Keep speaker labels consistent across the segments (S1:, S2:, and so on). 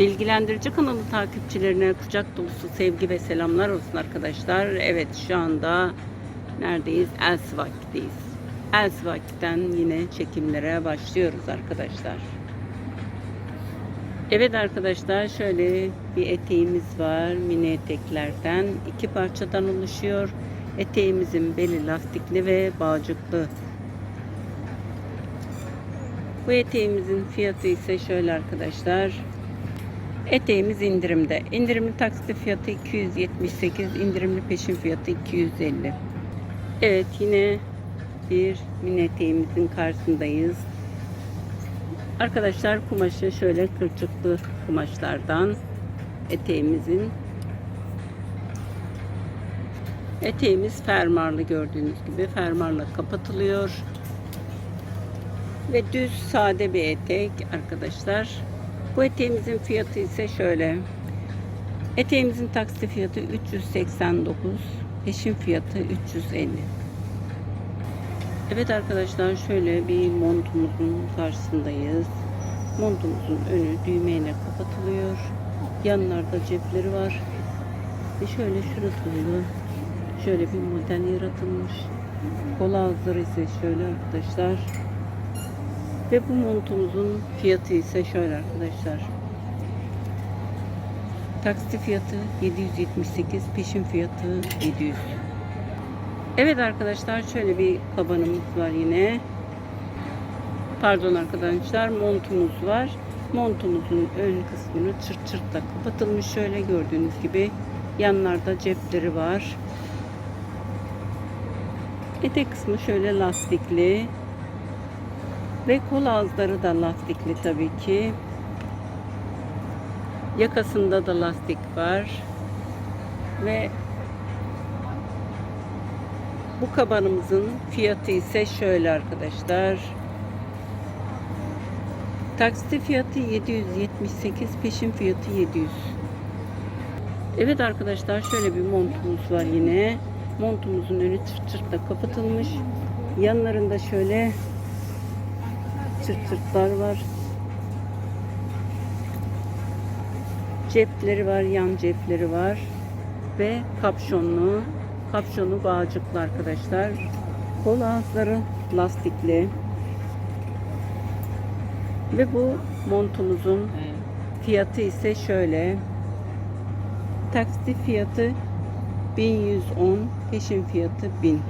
S1: Bilgilendirici kanalı takipçilerine kucak dolusu sevgi ve selamlar olsun arkadaşlar. Evet şu anda neredeyiz? Elsivak'teyiz. Elsivak'ten yine çekimlere başlıyoruz arkadaşlar. Evet arkadaşlar şöyle bir eteğimiz var. Mini eteklerden iki parçadan oluşuyor. Eteğimizin beli lastikli ve bağcıklı. Bu eteğimizin fiyatı ise şöyle arkadaşlar. Eteğimiz indirimde. İndirimli taksitli fiyatı 278, indirimli peşin fiyatı 250. Evet yine bir mini eteğimizin karşısındayız. Arkadaşlar kumaşı şöyle kırçıklı kumaşlardan eteğimizin eteğimiz fermarlı gördüğünüz gibi fermarla kapatılıyor ve düz sade bir etek arkadaşlar. Bu eteğimizin fiyatı ise şöyle. Eteğimizin taksi fiyatı 389, peşin fiyatı 350. Evet arkadaşlar şöyle bir montumuzun karşısındayız. Montumuzun önü düğmeyle kapatılıyor. Yanlarda cepleri var. Ve şöyle şurasında şöyle bir model yaratılmış. Kol ağızları ise şöyle arkadaşlar. Ve bu montumuzun fiyatı ise şöyle arkadaşlar. Taksit fiyatı 778, peşin fiyatı 700. Evet arkadaşlar şöyle bir kabanımız var yine. Pardon arkadaşlar montumuz var. Montumuzun ön kısmını çırt çırtla kapatılmış şöyle gördüğünüz gibi. Yanlarda cepleri var. Etek kısmı şöyle lastikli. Ve kol ağızları da lastikli tabii ki. Yakasında da lastik var. Ve bu kabanımızın fiyatı ise şöyle arkadaşlar. Taksiti fiyatı 778, peşin fiyatı 700. Evet arkadaşlar şöyle bir montumuz var yine. Montumuzun önü çırt çırtla kapatılmış. Yanlarında şöyle çırt çırtlar var. Cepleri var, yan cepleri var. Ve kapşonlu, kapşonu bağcıklı arkadaşlar. Kol ağızları lastikli. Ve bu montumuzun fiyatı ise şöyle. Taksi fiyatı 1110, peşin fiyatı 1000.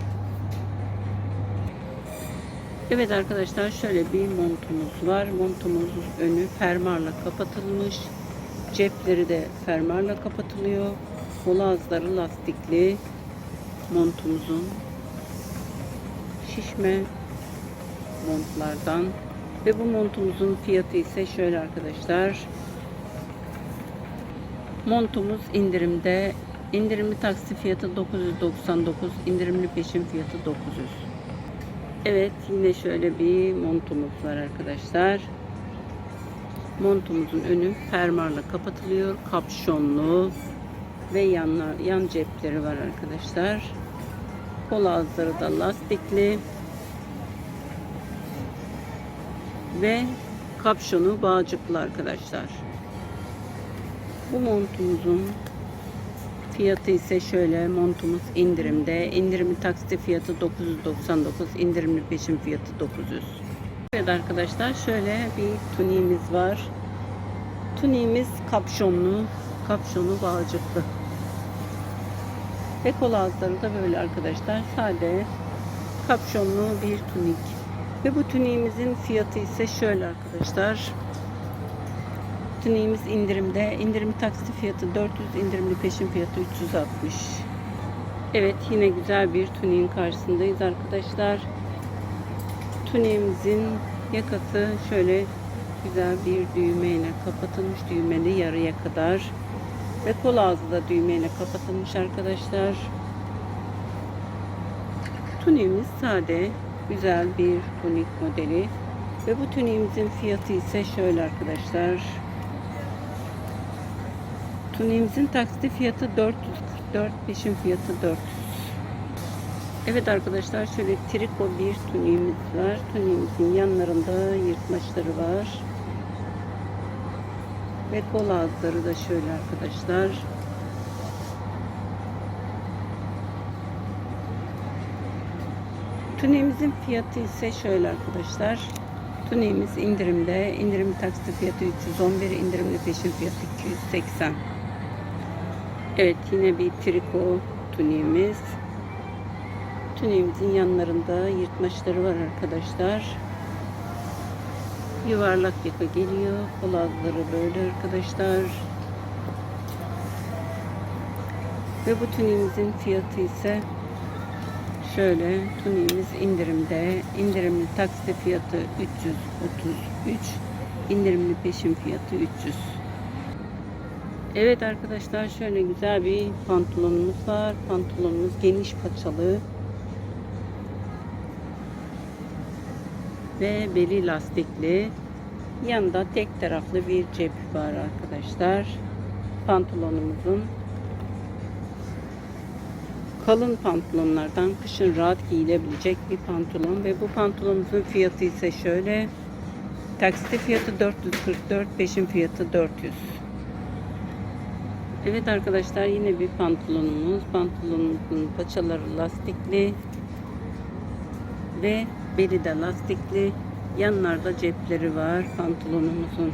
S1: Evet arkadaşlar şöyle bir montumuz var. Montumuzun önü fermarla kapatılmış. Cepleri de fermarla kapatılıyor. Kol ağızları lastikli montumuzun şişme montlardan ve bu montumuzun fiyatı ise şöyle arkadaşlar. Montumuz indirimde. İndirimli taksi fiyatı 999, indirimli peşin fiyatı 900. Evet yine şöyle bir montumuz var arkadaşlar. Montumuzun önü fermarla kapatılıyor. Kapşonlu ve yanlar, yan cepleri var arkadaşlar. Kol ağızları da lastikli. Ve kapşonu bağcıklı arkadaşlar. Bu montumuzun Fiyatı ise şöyle montumuz indirimde. İndirimli taksi fiyatı 999, indirimli peşin fiyatı 900. Evet arkadaşlar şöyle bir tuniğimiz var. Tuniğimiz kapşonlu, kapşonu bağcıklı. Ve kol ağızları da böyle arkadaşlar. Sade kapşonlu bir tunik. Ve bu tuniğimizin fiyatı ise şöyle arkadaşlar. Tuniğimiz indirimde. İndirimli taksi fiyatı 400, indirimli peşin fiyatı 360. Evet yine güzel bir tuniğin karşısındayız arkadaşlar. Tuniğimizin yakası şöyle güzel bir düğmeyle kapatılmış. Düğmeli yarıya kadar. Ve kol ağzı da düğmeyle kapatılmış arkadaşlar. Tuniğimiz sade, güzel bir tunik modeli. Ve bu tuniğimizin fiyatı ise şöyle arkadaşlar. Tuniğimizin taksiti fiyatı 444, peşin fiyatı 400. Evet arkadaşlar şöyle triko bir tuniğimiz var. Tuniğimizin yanlarında yırtmaçları var. Ve kol ağızları da şöyle arkadaşlar. Tuniğimizin fiyatı ise şöyle arkadaşlar. Tuniğimiz indirimde. İndirimli taksit fiyatı 311, indirimli peşin fiyatı 280. Evet yine bir triko tuniğimiz. Tuniğimizin yanlarında yırtmaçları var arkadaşlar. Yuvarlak yaka geliyor. Kolazları böyle arkadaşlar. Ve bu tuniğimizin fiyatı ise şöyle tuniğimiz indirimde. İndirimli taksi fiyatı 333. indirimli peşin fiyatı 300. Evet arkadaşlar şöyle güzel bir pantolonumuz var. Pantolonumuz geniş paçalı. Ve beli lastikli. Yanında tek taraflı bir cep var arkadaşlar. Pantolonumuzun kalın pantolonlardan kışın rahat giyilebilecek bir pantolon ve bu pantolonumuzun fiyatı ise şöyle taksit fiyatı 444 peşin fiyatı 400 Evet arkadaşlar yine bir pantolonumuz pantolonumuzun paçaları lastikli ve beli de lastikli yanlarda cepleri var pantolonumuzun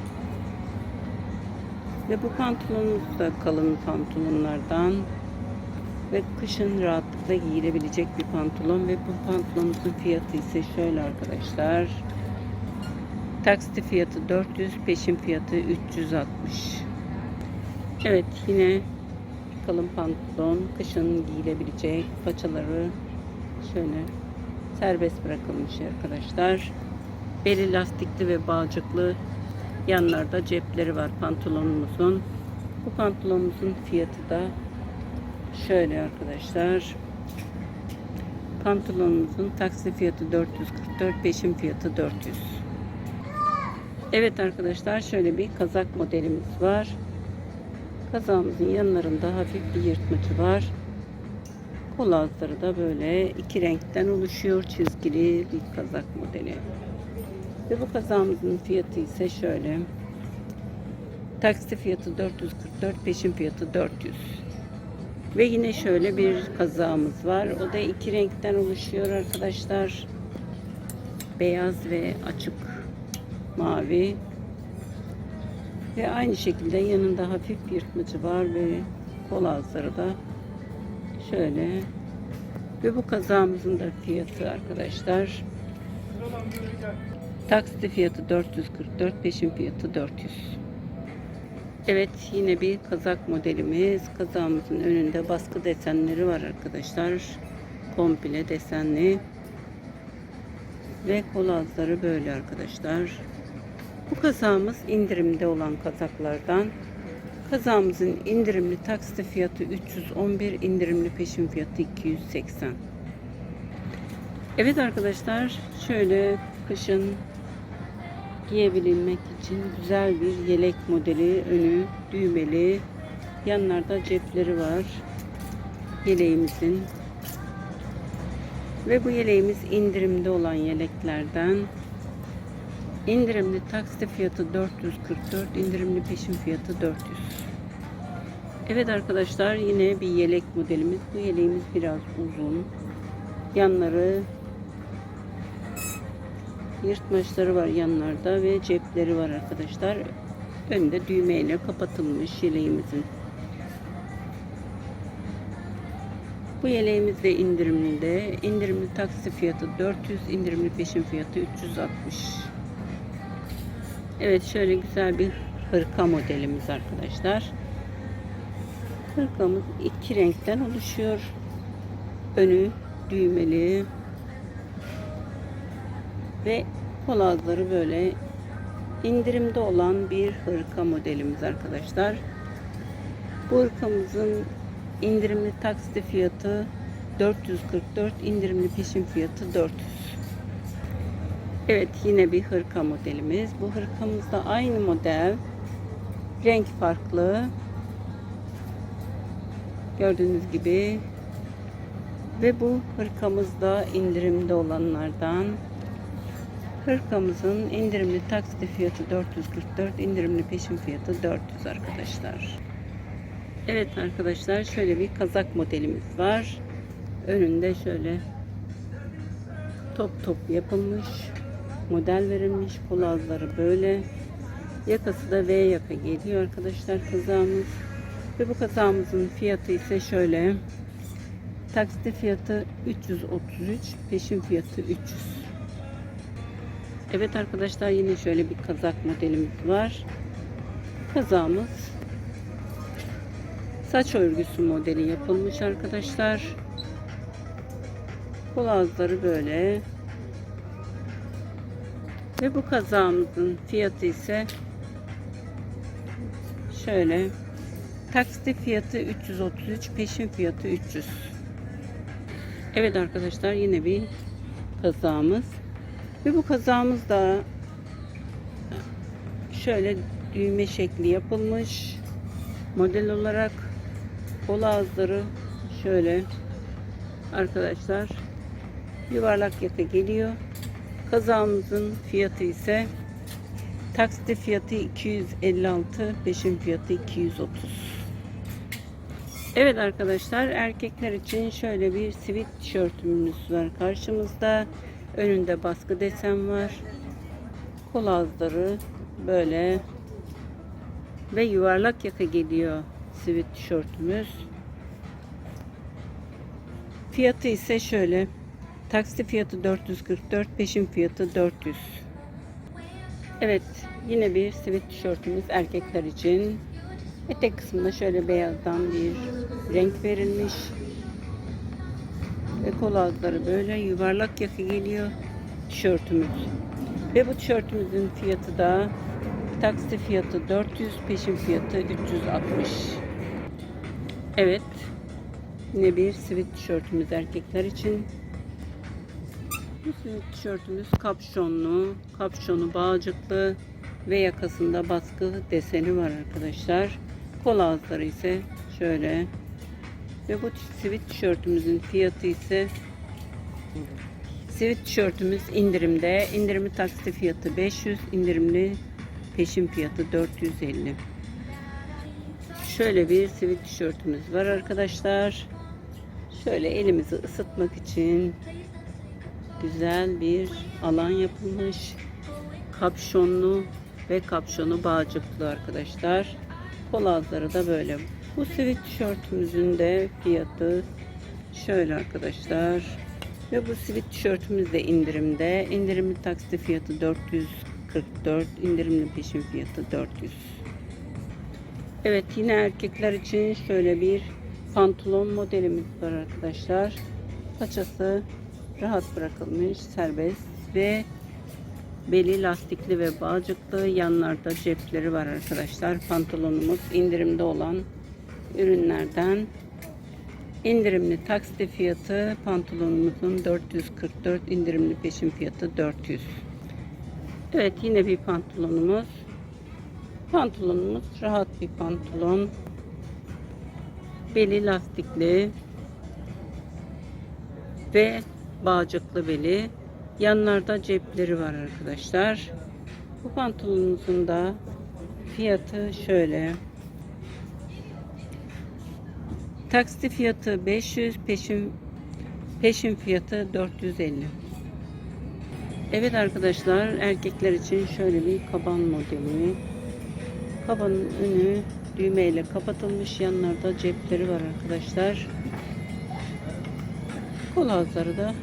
S1: ve bu pantolonumuz da kalın pantolonlardan ve kışın rahatlıkla giyilebilecek bir pantolon ve bu pantolonumuzun fiyatı ise şöyle arkadaşlar. Taksit fiyatı 400, peşin fiyatı 360. Evet yine kalın pantolon, kışın giyilebilecek paçaları şöyle serbest bırakılmış arkadaşlar. Beli lastikli ve bağcıklı yanlarda cepleri var pantolonumuzun. Bu pantolonumuzun fiyatı da Şöyle arkadaşlar. Pantolonumuzun taksi fiyatı 444, peşin fiyatı 400. Evet arkadaşlar şöyle bir kazak modelimiz var. Kazağımızın yanlarında hafif bir yırtmacı var. Kol altları da böyle iki renkten oluşuyor. Çizgili bir kazak modeli. Ve bu kazağımızın fiyatı ise şöyle. Taksi fiyatı 444, peşin fiyatı 400. Ve yine şöyle bir kazağımız var. O da iki renkten oluşuyor arkadaşlar. Beyaz ve açık mavi. Ve aynı şekilde yanında hafif bir yırtmacı var ve kol ağızları da şöyle. Ve bu kazağımızın da fiyatı arkadaşlar. Taksit fiyatı 444, peşin fiyatı 400. Evet yine bir kazak modelimiz. Kazağımızın önünde baskı desenleri var arkadaşlar. Komple desenli. Ve kol ağızları böyle arkadaşlar. Bu kazağımız indirimde olan kazaklardan. Kazağımızın indirimli taksit fiyatı 311, indirimli peşin fiyatı 280. Evet arkadaşlar şöyle kışın giyebilmek için güzel bir yelek modeli önü düğmeli yanlarda cepleri var yeleğimizin ve bu yeleğimiz indirimde olan yeleklerden indirimli taksit fiyatı 444 indirimli peşin fiyatı 400 Evet arkadaşlar yine bir yelek modelimiz bu yeleğimiz biraz uzun yanları Yırtmaçları var yanlarda ve cepleri var arkadaşlar. Önde düğmeyle kapatılmış yeleğimizin. Bu yeleğimiz de indirimli. İndirimli taksi fiyatı 400, indirimli peşin fiyatı 360. Evet şöyle güzel bir hırka modelimiz arkadaşlar. Hırkamız iki renkten oluşuyor. Önü düğmeli, ve kolazları böyle indirimde olan bir hırka modelimiz arkadaşlar. Bu hırkamızın indirimli taksit fiyatı 444, indirimli peşin fiyatı 400. Evet yine bir hırka modelimiz. Bu hırkamız da aynı model. Renk farklı. Gördüğünüz gibi. Ve bu hırkamız da indirimde olanlardan. Hırkamızın indirimli taksitli fiyatı 444, indirimli peşin fiyatı 400 arkadaşlar. Evet arkadaşlar şöyle bir kazak modelimiz var. Önünde şöyle top top yapılmış model verilmiş kol ağızları böyle. Yakası da V yaka geliyor arkadaşlar kazağımız. Ve bu kazağımızın fiyatı ise şöyle. Taksitli fiyatı 333 peşin fiyatı 300 Evet arkadaşlar yine şöyle bir kazak modelimiz var. Kazağımız saç örgüsü modeli yapılmış arkadaşlar. Kol ağızları böyle ve bu kazağımızın fiyatı ise şöyle taksitli fiyatı 333 peşin fiyatı 300 Evet arkadaşlar yine bir kazağımız. Ve bu kazağımız da şöyle düğme şekli yapılmış. Model olarak kol ağızları şöyle. Arkadaşlar yuvarlak yaka geliyor Kazağımızın fiyatı ise taksitli fiyatı 256, peşin fiyatı 230. Evet arkadaşlar erkekler için şöyle bir sivit tişörtümüz var karşımızda. Önünde baskı desen var. Kol ağızları böyle ve yuvarlak yaka geliyor sivit tişörtümüz. Fiyatı ise şöyle Taksit fiyatı 444, peşin fiyatı 400. Evet, yine bir sivit tişörtümüz erkekler için. Etek kısmında şöyle beyazdan bir renk verilmiş. Ve kol altları böyle yuvarlak yaka geliyor tişörtümüz. Ve bu tişörtümüzün fiyatı da taksi fiyatı 400, peşin fiyatı 360. Evet, yine bir sivit tişörtümüz erkekler için. Bu tişörtümüz kapşonlu, kapşonu bağcıklı ve yakasında baskı deseni var arkadaşlar. Kol ağızları ise şöyle. Ve bu sivit tişörtümüzün fiyatı ise sivit tişörtümüz indirimde. İndirimli taksi fiyatı 500, indirimli peşin fiyatı 450. Şöyle bir sivit tişörtümüz var arkadaşlar. Şöyle elimizi ısıtmak için güzel bir alan yapılmış. Kapşonlu ve kapşonu bağcıklı arkadaşlar. Kol ağızları da böyle. Bu sivit tişörtümüzün de fiyatı şöyle arkadaşlar. Ve bu sivit tişörtümüz de indirimde. İndirimli taksi fiyatı 444, indirimli peşin fiyatı 400. Evet yine erkekler için şöyle bir pantolon modelimiz var arkadaşlar. Paçası rahat bırakılmış serbest ve beli lastikli ve bağcıklı yanlarda cepleri var arkadaşlar. Pantolonumuz indirimde olan ürünlerden. İndirimli taksi fiyatı pantolonumuzun 444 indirimli peşin fiyatı 400 Evet yine bir pantolonumuz. Pantolonumuz rahat bir pantolon. Beli lastikli ve bağcıklı beli. Yanlarda cepleri var arkadaşlar. Bu pantolonumuzun da fiyatı şöyle. Taksi fiyatı 500, peşin peşin fiyatı 450. Evet arkadaşlar erkekler için şöyle bir kaban modeli. Kabanın önü düğmeyle kapatılmış. Yanlarda cepleri var arkadaşlar. Kol ağızları da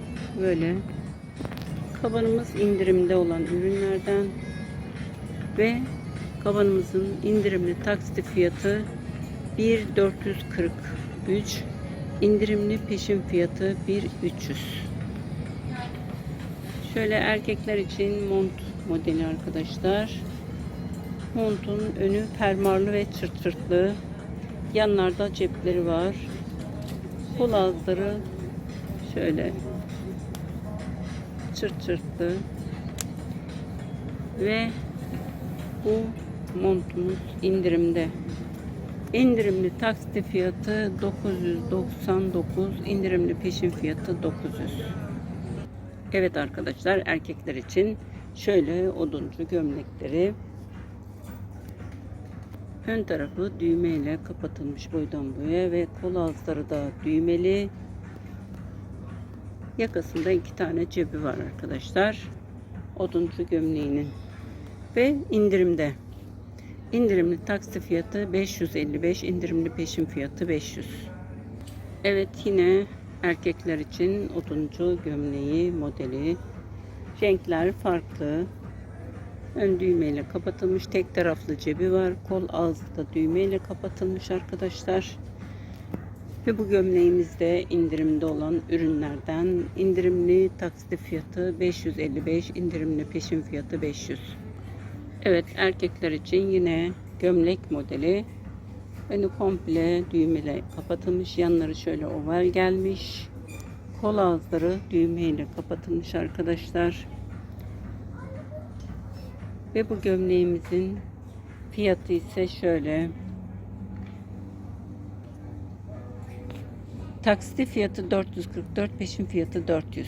S1: böyle. Kabanımız indirimde olan ürünlerden ve kabanımızın indirimli taksit fiyatı 1.443 indirimli peşin fiyatı 1.300 şöyle erkekler için mont modeli arkadaşlar. Montun önü fermuarlı ve çırt çırtlı yanlarda cepleri var. Kol ağızları şöyle çırt çırtlı ve bu montumuz indirimde indirimli taksit fiyatı 999 indirimli peşin fiyatı 900 Evet arkadaşlar erkekler için Şöyle oduncu gömlekleri. Ön tarafı düğmeyle kapatılmış boydan boya ve kol ağızları da düğmeli. Yakasında iki tane cebi var arkadaşlar. Oduncu gömleğinin. Ve indirimde. İndirimli taksi fiyatı 555, indirimli peşin fiyatı 500. Evet yine erkekler için oduncu gömleği modeli. Renkler farklı. Ön düğmeyle kapatılmış tek taraflı cebi var. Kol ağzı da düğmeyle kapatılmış arkadaşlar. Ve bu gömleğimizde indirimde olan ürünlerden indirimli taksit fiyatı 555, indirimli peşin fiyatı 500. Evet erkekler için yine gömlek modeli. Önü komple düğmeyle kapatılmış. Yanları şöyle oval gelmiş. Kol ağızları düğmeyle kapatılmış arkadaşlar. Ve bu gömleğimizin fiyatı ise şöyle. Taksiti fiyatı 444, peşin fiyatı 400.